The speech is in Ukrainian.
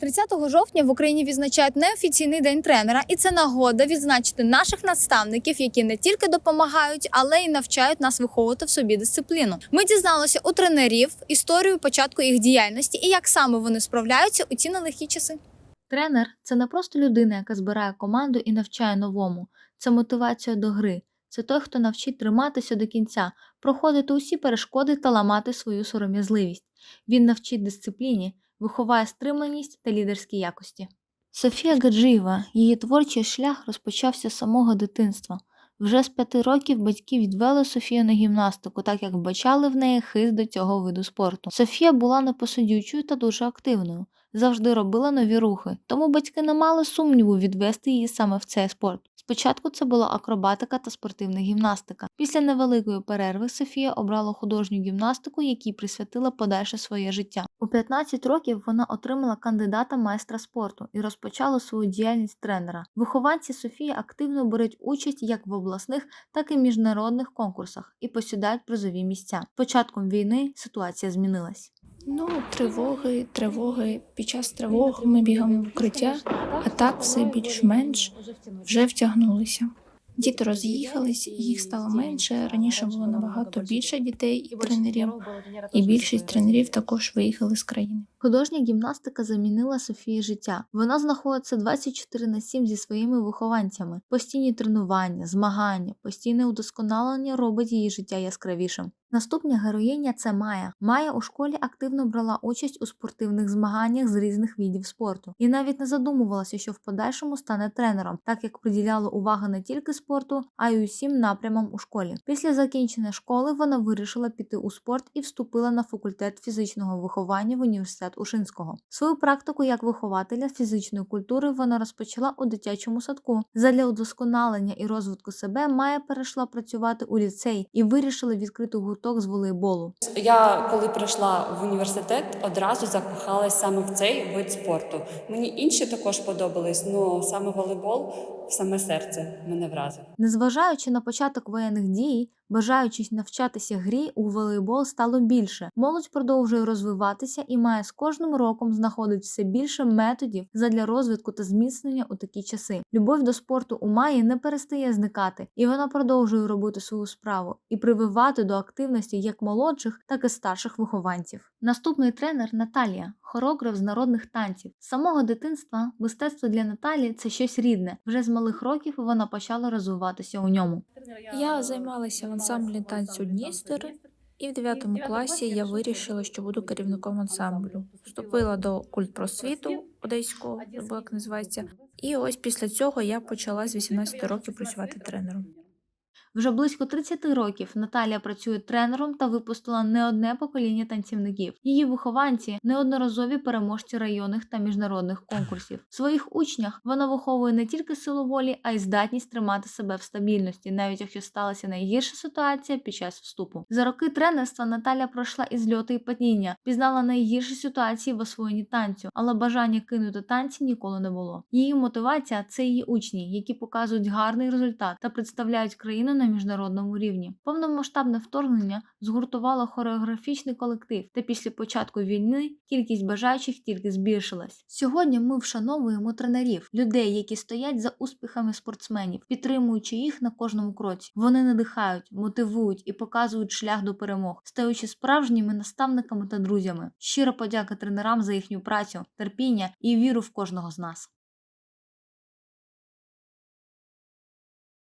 30 жовтня в Україні відзначають неофіційний день тренера, і це нагода відзначити наших наставників, які не тільки допомагають, але й навчають нас виховувати в собі дисципліну. Ми дізналися у тренерів історію початку їх діяльності і як саме вони справляються у ці нелегкі часи. Тренер це не просто людина, яка збирає команду і навчає новому. Це мотивація до гри. Це той, хто навчить триматися до кінця, проходити усі перешкоди та ламати свою сором'язливість. Він навчить дисципліні, виховає стриманість та лідерські якості. Софія Гаджиєва, її творчий шлях розпочався з самого дитинства. Вже з п'яти років батьки відвели Софію на гімнастику, так як вбачали в неї хист до цього виду спорту. Софія була непосидючою та дуже активною, завжди робила нові рухи, тому батьки не мали сумніву відвести її саме в цей спорт. Спочатку це була акробатика та спортивна гімнастика. Після невеликої перерви Софія обрала художню гімнастику, якій присвятила подальше своє життя. У 15 років вона отримала кандидата майстра спорту і розпочала свою діяльність тренера. Вихованці Софії активно беруть участь як в обласних, так і міжнародних конкурсах і посідають призові місця. Початком війни ситуація змінилась. Ну, тривоги, тривоги. Під час тривог ми бігаємо в укриття, а так все більш-менш вже втягнулися. Діти роз'їхались, їх стало менше. Раніше було набагато більше дітей і тренерів, і більшість тренерів також виїхали з країни. Художня гімнастика замінила Софії життя. Вона знаходиться 24 на 7 зі своїми вихованцями. Постійні тренування, змагання, постійне удосконалення робить її життя яскравішим. Наступна героїня це Майя. Майя у школі активно брала участь у спортивних змаганнях з різних видів спорту і навіть не задумувалася, що в подальшому стане тренером, так як приділяла увагу не тільки спорту, а й усім напрямам у школі. Після закінчення школи вона вирішила піти у спорт і вступила на факультет фізичного виховання в університет Ушинського. Свою практику як вихователя фізичної культури вона розпочала у дитячому садку. Задля удосконалення і розвитку себе Майя перейшла працювати у ліцей і вирішила відкрити гурток з волейболу. Я коли прийшла в університет, одразу закохалась саме в цей вид спорту. Мені інші також подобались, але саме волейбол саме серце мене вразив. Незважаючи на початок воєнних дій, бажаючись навчатися грі у волейбол стало більше. Молодь продовжує розвиватися і має з кожним роком знаходить все більше методів задля розвитку та зміцнення у такі часи. Любов до спорту у Маї не перестає зникати, і вона продовжує робити свою справу і прививати до активності як молодших, так і старших вихованців. Наступний тренер Наталія, хореограф з народних танців. З самого дитинства мистецтво для Наталії це щось рідне. Вже з малих років вона почала розвиватися у ньому. Я займалася в ансамблі танцю Дністер, і в 9 класі я вирішила, що буду керівником ансамблю. Вступила до культпросвіту одеського, або як називається. І ось після цього я почала з 18 років працювати тренером. Вже близько 30 років Наталія працює тренером та випустила не одне покоління танцівників. Її вихованці неодноразові переможці районних та міжнародних конкурсів. В своїх учнях вона виховує не тільки силу волі, а й здатність тримати себе в стабільності, навіть якщо сталася найгірша ситуація під час вступу. За роки тренерства Наталя пройшла і зльоти і падіння, пізнала найгірші ситуації в освоєнні танцю, але бажання кинути танці ніколи не було. Її мотивація це її учні, які показують гарний результат та представляють країну на міжнародному рівні. Повномасштабне вторгнення згуртувало хореографічний колектив, та після початку війни кількість бажаючих тільки збільшилась. Сьогодні ми вшановуємо тренерів, людей, які стоять за успіхами спортсменів, підтримуючи їх на кожному кроці. Вони надихають, мотивують і показують шлях до перемог, стаючи справжніми наставниками та друзями. Щира подяка тренерам за їхню працю, терпіння і віру в кожного з нас.